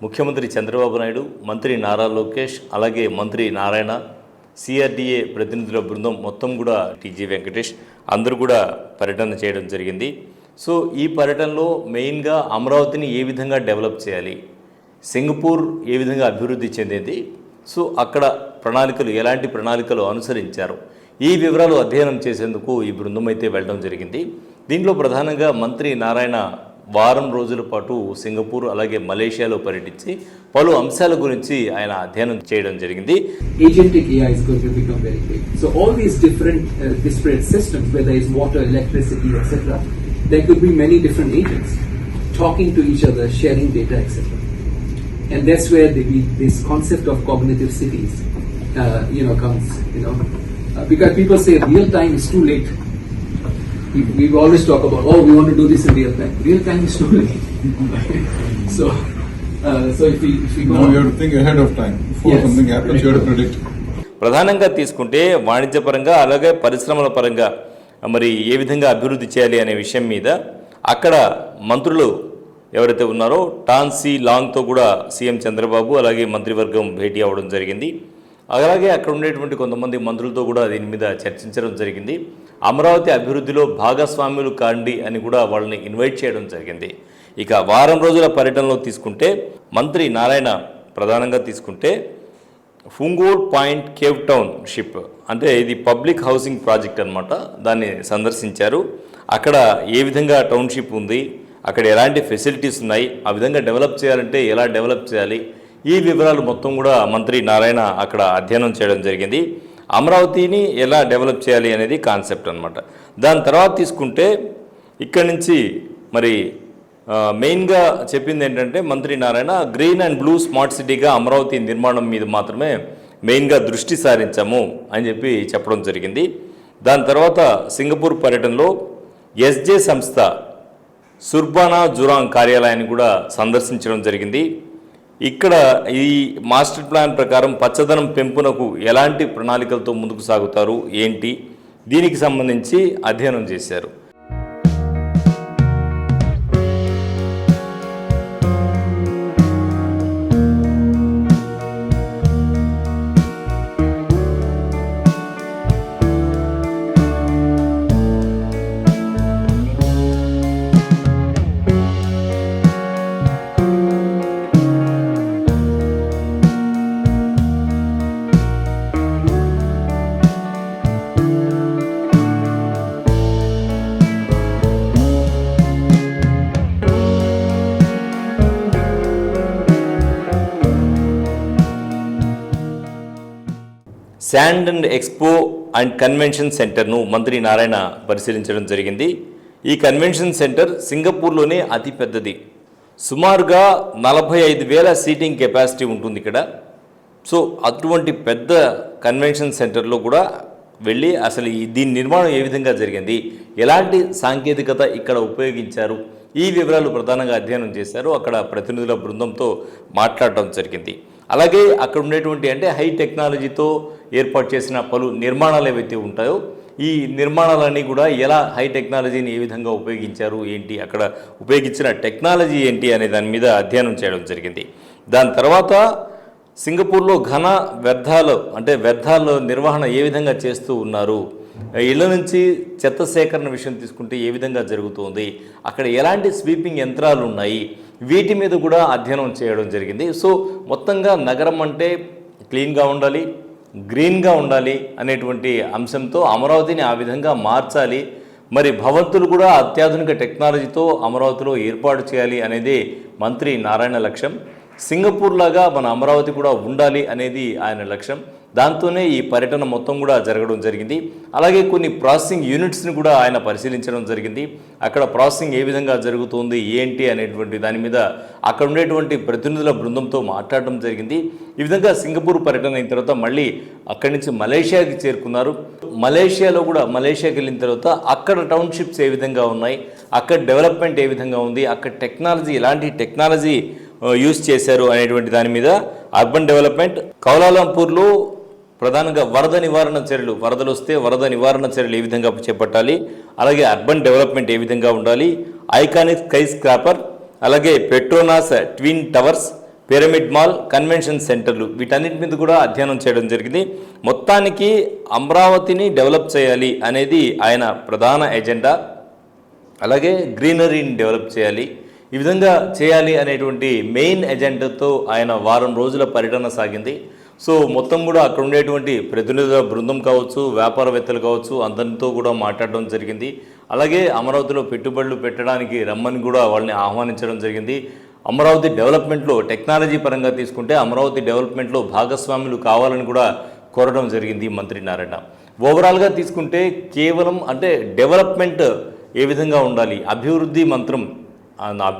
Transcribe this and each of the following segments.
ముఖ్యమంత్రి చంద్రబాబు నాయుడు మంత్రి నారా లోకేష్ అలాగే మంత్రి నారాయణ సిఆర్డీఏ ప్రతినిధుల బృందం మొత్తం కూడా టీజీ వెంకటేష్ అందరూ కూడా పర్యటన చేయడం జరిగింది. సో ఈ పర్యటనలో మెయిన్గా అమరావతిని ఏ విధంగా డెవలప్ చేయాలి సింగపూర్ ఏ విధంగా అభివృద్ధి చెందింది సో అక్కడ ప్రణాళికలు ఎలాంటి ప్రణాళికలు అనుసరించారు ఈ వివరాలు అధ్యయనం చేసేందుకు ఈ బృందం అయితే వెళ్ళడం జరిగింది. దీంట్లో ప్రధానంగా మంత్రి నారాయణ వారం రోజుల పాటు సింగపూర్ అలాగే మలేషియాలో పర్యటించి పలు అంశాల గురించి ఆయన అధ్యయనం చేయడం జరిగింది agentic AI is going to become very big. So all these different uh, disparate systems, whether it's water, electricity, etc., there could be many different agents talking to each other, sharing data, etc. And that's where the, this concept of cognitive cities, uh, you know, comes. You know, uh, because people say real time is too late. We, always talk about, oh, we want to do this in real time. Real time is too late. so, uh, so if we if we go Now you have to think ahead of time. Before Yes. something happens, you have to predict. ప్రధానంగా తీసుకుంటే వాణిజ్యపరంగా అలాగే పరిశ్రమల పరంగా మరి ఏ విధంగా అభివృద్ధి చేయాలి అనే విషయం మీద అక్కడ మంత్రులు ఎవరైతే ఉన్నారో టాన్సీ లాంగ్తో కూడా సీఎం చంద్రబాబు అలాగే మంత్రివర్గం భేటీ అవ్వడం జరిగింది అలాగే అక్కడ ఉండేటువంటి కొంతమంది మంత్రులతో కూడా దీని మీద చర్చించడం జరిగింది. అమరావతి అభివృద్ధిలో భాగస్వాములు కాండి అని కూడా వాళ్ళని ఇన్వైట్ చేయడం జరిగింది. ఇక వారం రోజుల పర్యటనలో తీసుకుంటే మంత్రి నారాయణ ప్రధానంగా తీసుకుంటే ఫుంగోడ్ పాయింట్ కేవ్ టౌన్ షిప్ అంటే ఇది పబ్లిక్ హౌసింగ్ ప్రాజెక్ట్ అన్నమాట. దాన్ని సందర్శించారు. అక్కడ ఏ విధంగా టౌన్షిప్ ఉంది అక్కడ ఎలాంటి ఫెసిలిటీస్ ఉన్నాయి ఆ విధంగా డెవలప్ చేయాలంటే ఎలా డెవలప్ చేయాలి ఈ వివరాలు మొత్తం కూడా మంత్రి నారాయణ అక్కడ అధ్యయనం చేయడం జరిగింది. అమరావతిని ఎలా డెవలప్ చేయాలి అనేది కాన్సెప్ట్ అనమాట దాని తర్వాత తీసుకుంటే ఇక్కడి నుంచి మరి మెయిన్గా చెప్పింది ఏంటంటే మంత్రి Narayana green and blue smart సిటీగా అమరావతి నిర్మాణం మీద మాత్రమే మెయిన్గా దృష్టి సారించాము అని చెప్పి చెప్పడం జరిగింది. దాని తర్వాత సింగపూర్ పర్యటనలో ఎస్జే సంస్థ సుర్బానా జురాంగ్ కార్యాలయాన్ని కూడా సందర్శించడం జరిగింది. ఇక్కడ ఈ మాస్టర్ ప్లాన్ ప్రకారం పచ్చదనం పెంపునకు ఎలాంటి ప్రణాళికలతో ముందుకు సాగుతారు ఏంటి? దీనికి సంబంధించి అధ్యయనం చేశారు. Sand and expo and convention సెంటర్ను మంత్రి నారాయణ పరిశీలించడం జరిగింది. ఈ కన్వెన్షన్ సెంటర్ సింగపూర్లోనే అతిపెద్దది సుమారుగా నలభై ఐదు వేల సీటింగ్ కెపాసిటీ ఉంటుంది ఇక్కడ. సో అటువంటి పెద్ద కన్వెన్షన్ సెంటర్లో కూడా వెళ్ళి అసలు ఈ దీని నిర్మాణం ఏ విధంగా జరిగింది? ఎలాంటి సాంకేతికత ఇక్కడ ఉపయోగించారు? ఈ వివరాలు ప్రధానంగా అధ్యయనం చేశారు. అక్కడ ప్రతినిధుల బృందంతో మాట్లాడటం జరిగింది. అలాగే అక్కడ ఉండేటువంటి అంటే హై టెక్నాలజీతో ఏర్పాటు చేసిన పలు నిర్మాణాలు ఏవైతే ఉంటాయో ఈ నిర్మాణాలన్నీ కూడా ఎలా హై టెక్నాలజీని ఏ విధంగా ఉపయోగించారు ఏంటి అక్కడ ఉపయోగించిన టెక్నాలజీ ఏంటి అనే దాని మీద అధ్యయనం చేయడం జరిగింది. దాని తర్వాత సింగపూర్లో ఘన వ్యర్థాలు అంటే వ్యర్థాల నిర్వహణ ఏ విధంగా చేస్తూ ఉన్నారు ఇళ్ళ నుంచి చెత్త సేకరణ విషయం తీసుకుంటే ఏ విధంగా జరుగుతుంది అక్కడ ఎలాంటి స్వీపింగ్ యంత్రాలు ఉన్నాయి వీటి మీద కూడా అధ్యయనం చేయడం జరిగింది. సో మొత్తంగా నగరం అంటే క్లీన్గా ఉండాలి గ్రీన్గా ఉండాలి అనేటువంటి అంశంతో అమరావతిని ఆ విధంగా మార్చాలి. మరి భవంతులు కూడా అత్యాధునిక టెక్నాలజీతో అమరావతిలో ఏర్పాటు చేయాలి అనేది మంత్రి నారాయణ లక్ష్యం. సింగపూర్ లాగా మన అమరావతి కూడా ఉండాలి అనేది ఆయన లక్ష్యం. దాంతోనే ఈ పర్యటన మొత్తం కూడా జరగడం జరిగింది. అలాగే కొన్ని ప్రాసెసింగ్ యూనిట్స్ని కూడా ఆయన పరిశీలించడం జరిగింది. అక్కడ ప్రాసెసింగ్ ఏ విధంగా జరుగుతుంది ఏంటి అనేటువంటి దాని మీద అక్కడ ఉండేటువంటి ప్రతినిధుల బృందంతో మాట్లాడడం జరిగింది. ఈ విధంగా సింగపూర్ పర్యటన అయిన తర్వాత మళ్ళీ అక్కడి నుంచి మలేషియాకి చేరుకున్నారు. మలేషియాలో కూడా మలేషియాకి వెళ్ళిన తర్వాత అక్కడ టౌన్షిప్స్ ఏ విధంగా ఉన్నాయి అక్కడ డెవలప్మెంట్ ఏ విధంగా ఉంది అక్కడ టెక్నాలజీ ఎలాంటి టెక్నాలజీ యూస్ చేశారు అనేటువంటి దాని మీద అర్బన్ డెవలప్మెంట్ కౌలాలంపూర్లో ప్రధానంగా వరద నివారణ చర్యలు వరదలు వస్తే వరద నివారణ చర్యలు ఏ విధంగా చేపట్టాలి అలాగే అర్బన్ డెవలప్మెంట్ ఏ విధంగా ఉండాలి ఐకానిక్ స్కై స్క్రాపర్ అలాగే Petronas twin towers pyramid mall convention సెంటర్లు వీటన్నిటి మీద కూడా అధ్యయనం చేయడం జరిగింది. మొత్తానికి అమరావతిని డెవలప్ చేయాలి అనేది ఆయన ప్రధాన ఎజెండా అలాగే గ్రీనరీని డెవలప్ చేయాలి. ఈ విధంగా చేయాలి అనేటువంటి మెయిన్ ఎజెండాతో ఆయన వారం రోజుల పర్యటన సాగింది. సో మొత్తం కూడా అక్కడ ఉండేటువంటి ప్రతినిధుల బృందం కావచ్చు వ్యాపారవేత్తలు కావచ్చు అందరితో కూడా మాట్లాడడం జరిగింది. అలాగే అమరావతిలో పెట్టుబడులు పెట్టడానికి రమ్మని కూడా వాళ్ళని ఆహ్వానించడం జరిగింది. అమరావతి డెవలప్మెంట్లో టెక్నాలజీ పరంగా తీసుకుంటే అమరావతి డెవలప్మెంట్లో భాగస్వాములు కావాలని కూడా కోరడం జరిగింది మంత్రి నారాయణ. ఓవరాల్గా తీసుకుంటే కేవలం అంటే డెవలప్మెంట్ ఏ విధంగా ఉండాలి అభివృద్ధి మంత్రం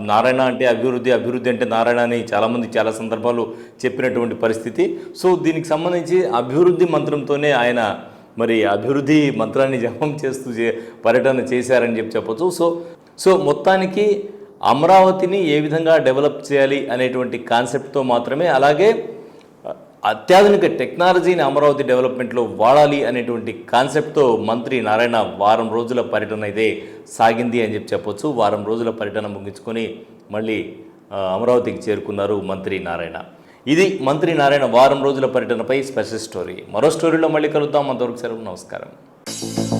నారాయణ అంటే అభివృద్ధి అభివృద్ధి అంటే నారాయణ అని చాలామంది చాలా సందర్భాలు చెప్పినటువంటి పరిస్థితి. సో దీనికి సంబంధించి అభివృద్ధి మంత్రంతోనే ఆయన మరి అభివృద్ధి మంత్రాన్ని జపం చేస్తూ చే- పర్యటన చేశారని చెప్పి చెప్పచ్చు. సో సో మొత్తానికి అమరావతిని ఏ విధంగా డెవలప్ చేయాలి అనేటువంటి కాన్సెప్ట్తో మాత్రమే అలాగే అత్యాధునిక టెక్నాలజీని అమరావతి డెవలప్మెంట్లో వాడాలి అనేటువంటి కాన్సెప్ట్తో మంత్రి నారాయణ వారం రోజుల పర్యటన అయితే సాగింది అని చెప్పి చెప్పొచ్చు. వారం రోజుల పర్యటన ముగించుకొని మళ్ళీ అమరావతికి చేరుకున్నారు మంత్రి నారాయణ. ఇది మంత్రి నారాయణ వారం రోజుల పర్యటనపై స్పెషల్ స్టోరీ. మరో స్టోరీలో మళ్ళీ కలుద్దాం. అంతవరకు సెలవు. నమస్కారం.